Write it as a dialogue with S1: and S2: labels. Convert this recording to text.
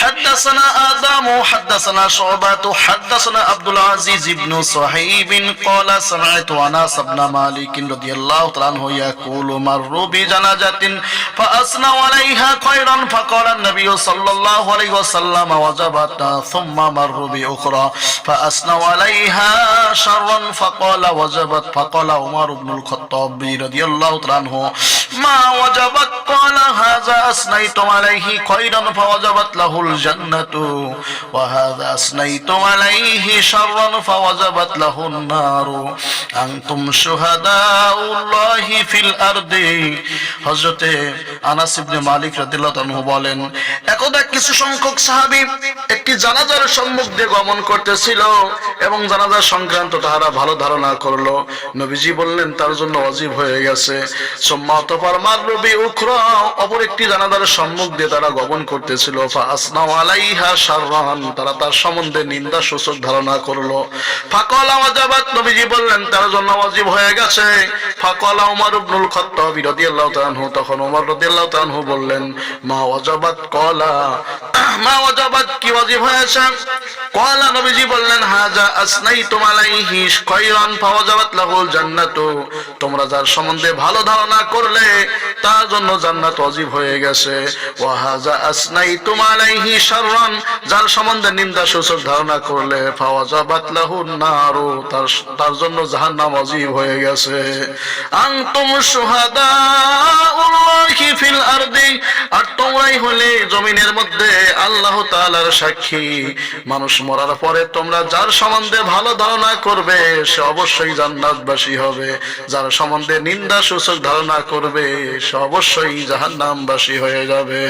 S1: حدثنا آدم حدثنا شعبة حدثنا عبد العزيز بن صهيب قال سمعت أنس بن مالك رضي الله تعالى عنه يقول مروا بجنازة فأثنوا عليها خيرا فقال النبي صلى الله عليه وسلم وجبت ثم مروا بأخرى فأثنوا عليها شرا فقال وجبت فقال عمر بن الخطاب رضي الله تعالى عنه ما وجبت قال هذا أثنيتم عليه خيرا فوجبت له الجنة وهذا أثنيتم عليه شرا فوجبت له النار أنتم شهداء الله في الأرض হজরতে আনাস ইবনে মালিক রাদিয়াল্লাহু আনহু বলেন একদা কিছু সংখ্যক সাহাবী একটি জানাজার সম্মুখ দিয়ে গমন করতেছিল এবং জানাজার সংক্রান্ত তাহারা ভালো ধারণা করলো নবীজি বললেন তার জন্য অজীব হয়ে গেছে সোম্মা অতপর মাররবি উখরা অপর একটি জানাজার সম্মুখ দিয়ে তারা গমন করতেছিল তারা তার সম্বন্ধে নিন্দা সূচক ধারণা করল। ফাকলা আওয়াজাবাদ নবীজি বললেন, তার জন্য অজীব হয়ে গেছে। ফাকলা আমার ইবনুল খাত্তাব রাদিয়াল্লাহু তাআলা তানহু তখন ওমর রাদিয়াল্লাহু তাআলা তানহু বললেন, মা ওয়াজাবাত কলা। মা ওয়াজাবাত ওয়াজিব হয়েছে কলা নবীজি বললেন, হাজা আসনাই আসনাইতুম আলাইহি খায়রান ফাওয়াজাবাত লাহুল জান্নাতু। তোমরা যার সম্বন্ধে ভালো ধারণা করলে, তার জন্য জান্নাত ওয়াজিব হয়ে গেছে। ওয়া হাজা আসনাইতুম আলাইহি শাররান, যার সম্বন্ধে নিন্দা সূচক ধারণা করলে, ফাওয়াজাবাত লাহুন নারু, তার তার জন্য জাহান্নাম ওয়াজিব হয়ে গেছে। আনতুম শুহাদাউল্লাহি ফিল আরদি আর হলে জমিনের মধ্যে আল্লাহ তালার সাক্ষী। মানুষ মরার পরে তোমরা যার সম্বন্ধে ভালো ধারণা করবে, সে অবশ্যই জান্নাতবাসী হবে। যার সম্বন্ধে নিন্দা সূচক ধারণা করবে, সে অবশ্যই জাহান্নামবাসী হয়ে যাবে।